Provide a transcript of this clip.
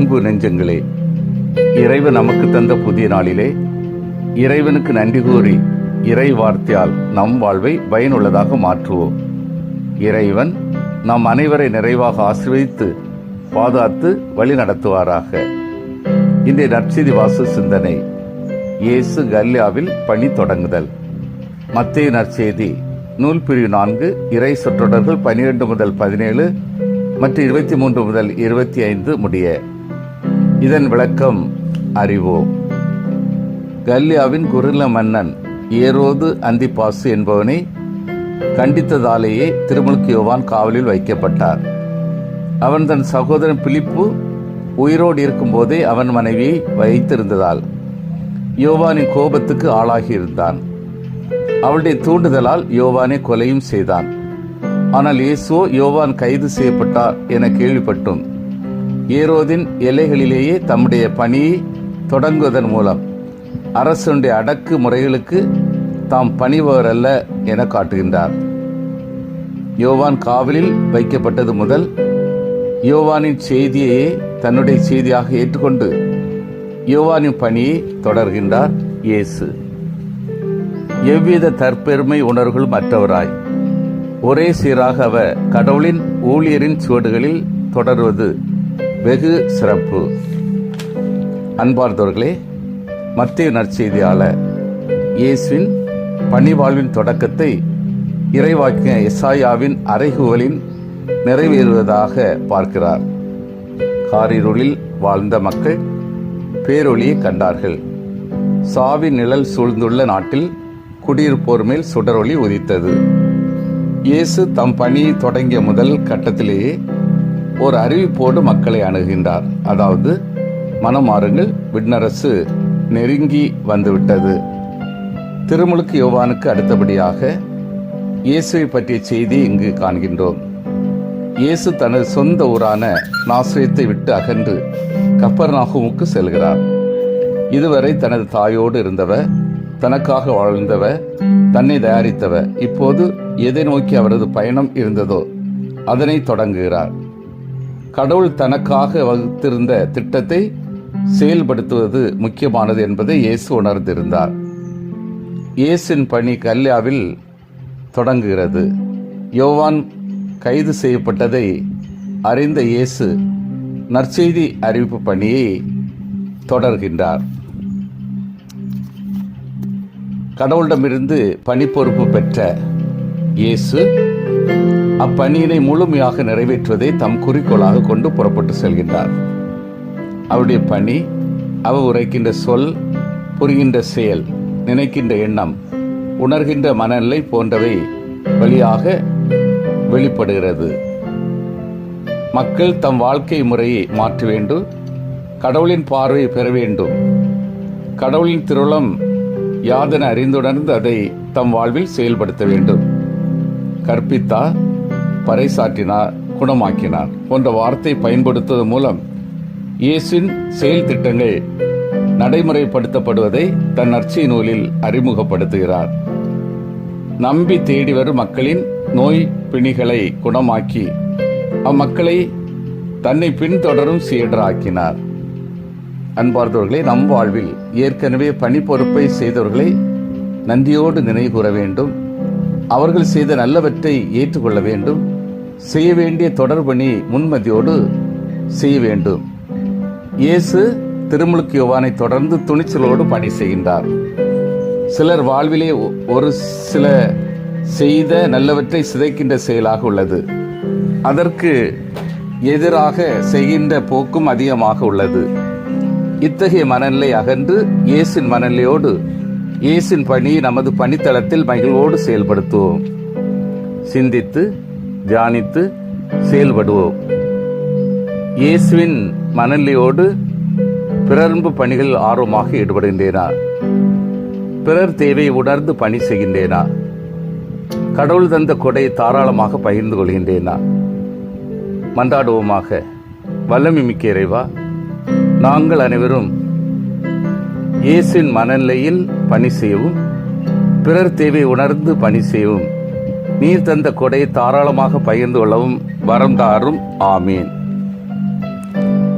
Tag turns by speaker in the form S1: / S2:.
S1: அன்பு நெஞ்சங்களே இறைவன் நமக்கு தந்த புதிய நாளிலே இறைவனுக்கு நன்றி கூறி இறை வார்த்தையால் நம் வாழ்வை பயனுள்ளதாக மாற்றுவோம். இறைவன் நம் அனைவரை நிறைவாக ஆசிர்வதித்து பாதுகாத்து வழி நடத்துவாராக. இன்றைய நற்செய்தி வாசு சிந்தனை இயேசு கல்யாவில் பணி தொடங்குதல். மத்திய நற்செய்தி நூல் பிரிவு நான்கு இறை சொற்றொடர்கள் பனிரெண்டு முதல் பதினேழு மற்றும் இருபத்தி மூன்று முதல் இருபத்தி ஐந்து முடிய. இதன் விளக்கம் அறிவோம். கல்யாவின் குருல மன்னன் ஏரோது அந்திபாசு என்பவனை கண்டித்ததாலேயே திருமுழுக்கு யோவான் காவலில் வைக்கப்பட்டார். அவன் தன் சகோதரன் பிலிப்பு உயிரோடு இருக்கும்போதே அவன் மனைவியை வைத்திருந்ததால் யோவானின் கோபத்துக்கு ஆளாகியிருந்தான். அவளுடைய தூண்டுதலால் யோவானை கொலையும் செய்தான். ஆனால் இயேசுவோ யோவான் கைது செய்யப்பட்டார் என கேள்விப்பட்டும். ஏரோதின் எல்லைகளிலேயே தம்முடைய பணியை தொடங்குவதன் மூலம் அரசுடைய அடக்கு முறைகளுக்கு தாம் பணிபவர் அல்ல என காட்டுகின்றார். யோவான் காவலில் வைக்கப்பட்டது முதல் யோவானின் செய்தியையே தன்னுடைய செய்தியாக ஏற்றுக்கொண்டு யோவானின் பணியை தொடர்கின்றார் இயேசு. எவ்வித தற்பெருமை உணர்வுகள் மற்றவராய் ஒரே சீராக அவர் கடவுளின் ஊழியரின் சுவடுகளில் தொடர்வது வெகு சிறப்பு. அன்பார்ந்தவர்களே மத்திய நற்செய்தியாளர் இயேசுவின் பணிவாழ்வின் தொடக்கத்தை இறைவாக்கிய எசாயாவின் அறைகூவலின் நிறைவேறுவதாக பார்க்கிறார். காரிருளில் வாழ்ந்த மக்கள் பேரொளியை கண்டார்கள். சாவி நிழல் சூழ்ந்துள்ள நாட்டில் குடியிருப்போர் மேல் சுடரொளி உதித்தது. இயேசு தம் பணியை தொடங்கிய முதல் கட்டத்திலேயே ஒரு அறிவிப்போடு மக்களை அணுகின்றார். அதாவது மனமாறுங்கள் விண்ணரசு நெருங்கி வந்துவிட்டது. திருமுழுக்கு யோவானுக்கு அடுத்தபடியாக இயேசுவை பற்றிய செய்தி இங்கு காண்கின்றோம். இயேசு தனது சொந்த ஊரான நாசிரியத்தை விட்டு அகன்று கப்பர்நாகுமுக்கு செல்கிறார். இதுவரை தனது தாயோடு இருந்தவர் தனக்காக வாழ்ந்தவர் தன்னை தயாரித்தவர். இப்போது எதை நோக்கி அவரது பயணம் இருந்ததோ அதனை தொடங்குகிறார். கடவுள் தனக்காக வகுத்திருந்த திட்டத்தை செயல்படுத்துவது முக்கியமானது என்பதை இயேசு உணர்ந்திருந்தார். இயேசின் பணி கல்யாவில் தொடங்குகிறது. யோவான் கைது செய்யப்பட்டதை அறிந்த இயேசு நற்செய்தி அறிவிப்பு பணியை தொடர்கின்றார். கடவுளிடமிருந்து பணி பொறுப்பு பெற்ற இயேசு அப்பணியினை முழுமையாக நிறைவேற்றுவதை தம் குறிக்கோளாக கொண்டு புறப்பட்டு செல்கின்றார். அவருடைய பணி அவர் உரைக்கின்ற சொல் புரிகின்ற செயல் நினைக்கின்ற எண்ணம் உணர்கின்ற மனநிலை போன்றவை வழியாக வெளிப்படுகிறது. மக்கள் தம் வாழ்க்கை முறையை மாற்ற வேண்டும் கடவுளின் பார்வையை பெற வேண்டும். கடவுளின் திருளம் யாதென அறிந்துணர்ந்து அதை தம் வாழ்வில் செயல்படுத்த வேண்டும். கற்பித்தார் பறைசாற்றினார் குணமாக்கினார் போன்ற வார்த்தை பயன்படுத்துவதன் மூலம் இயேசுவின் செயல் திட்டங்கள் நடைமுறைப்படுத்தப்படுவதை தன் நற்செய் நூலில் அறிமுகப்படுத்துகிறார். நம்பி தேடி வரும் மக்களின் நோய் பிணிகளை குணமாக்கி அம்மக்களை தன்னை பின்தொடரும் சீடராக்கினார். அன்பார்ந்தவர்களே நம் வாழ்வில் ஏற்கனவே பணி பொறுப்பை செய்தவர்களை நன்றியோடு நினைவுகூற வேண்டும். அவர்கள் செய்த நல்லவற்றை ஏற்றுக்கொள்ள வேண்டும். செய்ய வேண்டிய தொடர்பணி முன்மதியோடு செய்ய வேண்டும் இயேசு திருமுழுக்கு யோவானை தொடர்ந்து துணிச்சலோடு பணி செய்கின்றார். சிலர் வாழ்விலே ஒரு சில செய்த நல்லவற்றை சிதைக்கின்ற செயலாக உள்ளது. அதற்கு எதிராக செய்கின்ற போக்கும் அதிகமாக உள்ளது. இத்தகைய மனநிலை அகன்று இயேசின் மனநிலையோடு இயேசின் பணி நமது பணித்தளத்தில் மகிழ்வோடு செயல்படுத்துவோம். சிந்தித்து தியானித்து செயல்படுவோம். இயேசுவின் மனநிலையோடு பிறர்பு பணிகள் ஆர்வமாக ஈடுபடுகின்றேனா? பிறர் தேவை உணர்ந்து பணி செய்கின்றேனா? கடவுள் தந்த கொடையை தாராளமாக பகிர்ந்து கொள்கின்றேனா? மன்றாடுவோமாக வல்லமை மிக்க இறைவா நாங்கள் அனைவரும் இயேசுவின் மனநிலையில் பணி செய்யவும் பிறர் தேவை உணர்ந்து பணி செய்யவும் நீர் தந்த கொடையை தாராளமாக பகிர்ந்து கொள்ளவும் வரம் தாரும் ஆமீன்.